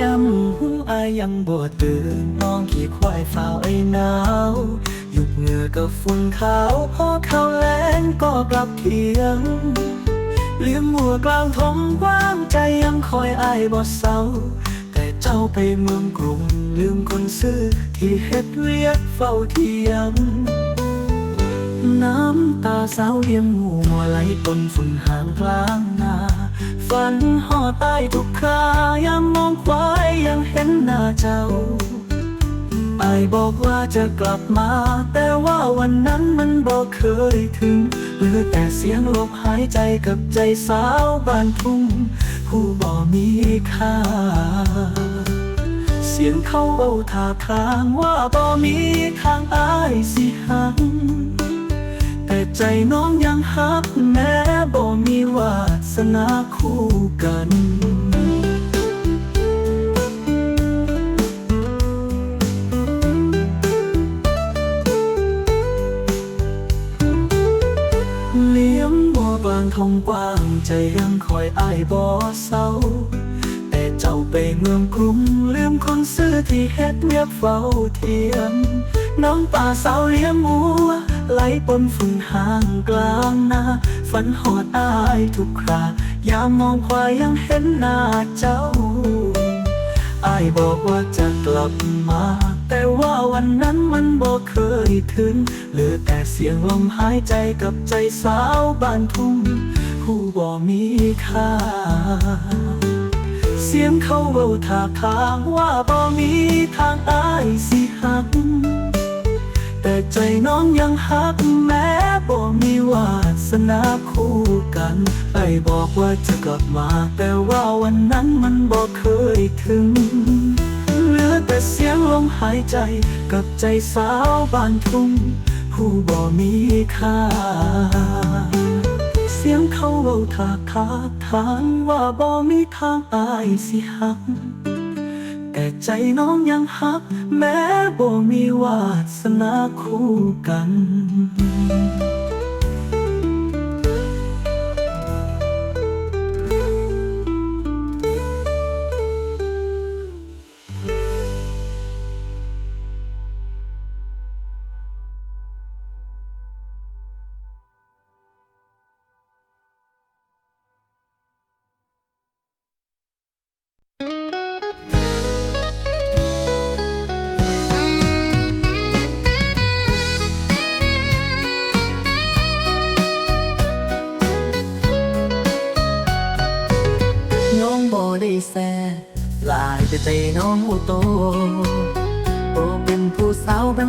ยำหูอายยังบ่ตื่นน้องขี่ควายฝ้าวไอ้หนาวหยุดเหงื่อกับฝุ่นขาวพอเข้าแลงก็กลับเทียงเลี้ยงวัวกลางทงว้างใจยังคอยอายบ่เศร้า แต่เจ้าไปเมืองกรุงลืมคนซื้อที่เฮ็ดเวียกเฝ้าเทียมน้ำตาสาวเลี้ยงหัวไหลต้นฝุ่นหางกลางนา ฝันห่อใต้ทุกครายามมองควายยังเห็นหน้าเจ้าไอายบอกว่าจะกลับมา แต่ว่าวันนั้นมันบอกเคยถึงเหลือแต่เสียงลมหายใจกับใจสาวบ้านทุ่ง ผู้บ่มีค่า เสียงเขาเบาทาทางว่าบ่มีทางอายสิหักแต่ใจน้องยังฮัก คู่กันเลี้ยงบัวกลางทองกว้างใจยังคอยอ้ายบ่เศร้า แต่เจ้าไปเมืองกรุงลืมคนซื้อที่เฮ็ดเวียกเฝ้าเทียม น้องป่าสาวเลี้ยงมัวไหลปนฝุ่นห่างกลางนาฝันหอดอายทุกครา ยามมองควายยังเห็นหน้าเจ้าอายบอกว่าจะกลับมา แต่ว่าวันนั้นมันบอกเคยถึง เหลือแต่เสียงลมหายใจกับใจสาวบ้านทุ่งผู้บ่มีค่า เสียงเขาเบาถากทางว่าบ่มีทางอายสิหัก แต่ใจน้องยังหักแม้บ่มีว่า สนาคู่กัน ไอ้บอกว่าจะกลับมา แต่ว่าวันนั้นมันบอกเคยถึง เหลือแต่เสียงลมหายใจกับใจสาวบ้านทุ่ง ผู้บ่มีค่า เสียงเขาเบาถากทาทางว่าบ่มีทางอายสิหักแต่ใจน้องยังหัก แม้บ่มีวาสนาคู่กัน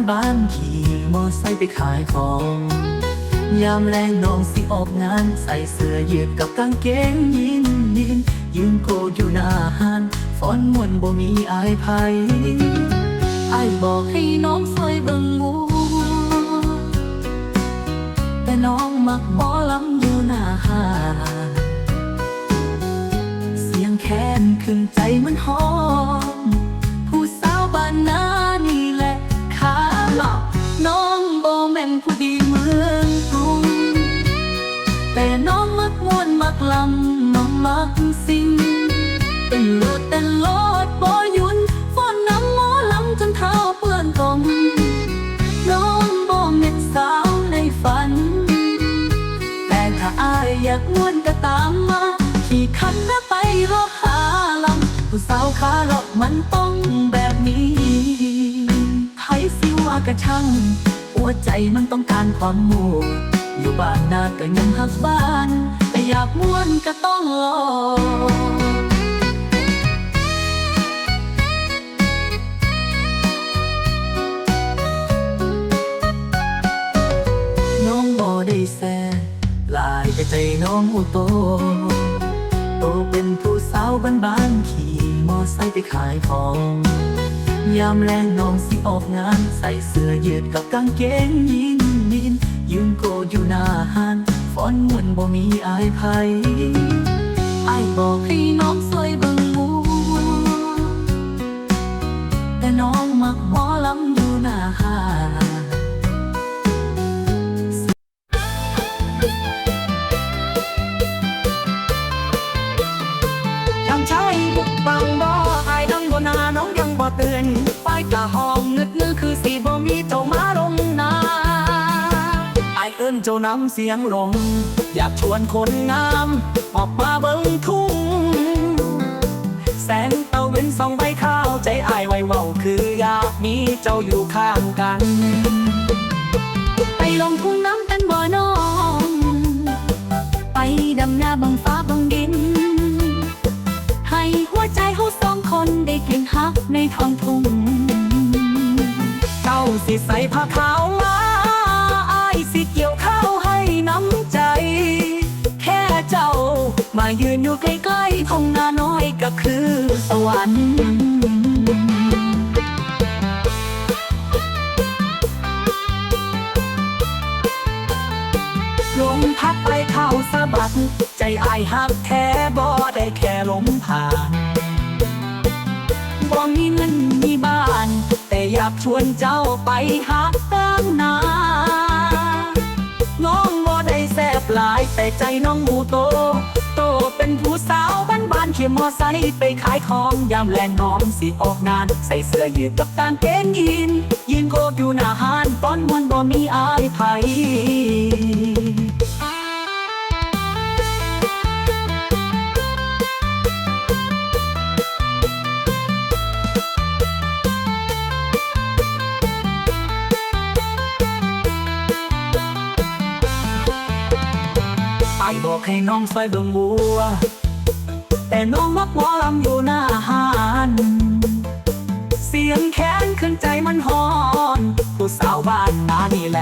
บ้านขี่มอไซค์ไปขายของ ยามแรงน้องสิออกงาน ใส่เสื้อยืดกับกางเกงยีนยีนยืนโกอยู่หน้าห้านฟ้อนมวนบ่มีอายไผอายบอกให้น้องซอยเบิ่งงูแต่น้องมักหมอลำอยู่หน้าห้านเสียงแค้นขึ้นใจมันหอม น้องบ่แม่นผู้ดีเมืองกรุง แต่น้องมักมวนมักลำน้องมักสิ่งเต้นโลดเต้นโลดบ่ยุนฟ้อนน้ำหมอลำจนเท้าเปื้อนตมน้องบ่แม่นสาวในฝัน แต่ถ้าอายอยากมวนก็ตามมาขี่คันแล้วไปรอหาลำผู้สาวขาเลาะมันต้องแบ่ กระช่าง หัวใจมันต้องการความมัวอยู่บ้านนาก็ยังหักบ้าน แต่อยากม่วนก็ต้องรอน้องบ่ได้แซ่ลายแต่ใจน้องอุโต โตเป็นผู้สาวบ้านบ้านๆขี่มอไซค์ไปขายของ ยามแรงน้องสิออกงาน ใส่เสื้อยืดกับกางเกงยีนยีนยืนโกอยู่หน้าห้านฟ้อนมวนบ่มีอายไผอายบอกให้น้องสวยเบิ่งหมูแต่น้องมักหมอลำอยู่หน้าห้าน เตือนไปกะห้องนึกนึกคือสีบ่มีเจ้ามาลงนาไอเอิ้นเจ้านำเสียงลง อยากชวนคนงาม ออกมาเบิ่งทุ่ง แสงเตะเวนสองใบข้าวใจอายไว้เว้าคืออยากมีเจ้าอยู่ข้างกันไปลงทุ่งน้ำกันบ่น้อง ไปดำนาบังฟ้าบังดิน ให้หัวใจเฮา คนได้เก่งฮักในท้องทุ่งเจ้าสิใส่ผ้าขาวมาอายสิเกี่ยวข้าวให้น้ำใจ แค่เจ้ามายืนอยู่ใกล้ๆท้องนาน้อยก็คือสวรรค์ลมพัดไปเข้าสะบัด ใจอายหักแท้บ่ได้แค่ลมผ่าน บ่มีเงินมีบ้าน แต่อยากชวนเจ้าไปหักตามนาน้องบ่ได้แซบหลายแต่ใจน้องหมูโต โตเป็นผู้สาวบ้านบ้านขี่มอไซค์ไปขายของยามแลงน้องสิออกงาน ใส่เสื้อยืดกับกางเกงยีนยืนโกกอยู่หน้าห้านป้อนมวนบ่มีอายไผ ให้น้องใส่เบิ่งบัว แต่น้องมักหมอลำอยู่หน้าหานเสียงแค้นขึ้นใจมันหอน ผู้สาวบ้านนานี่แหละ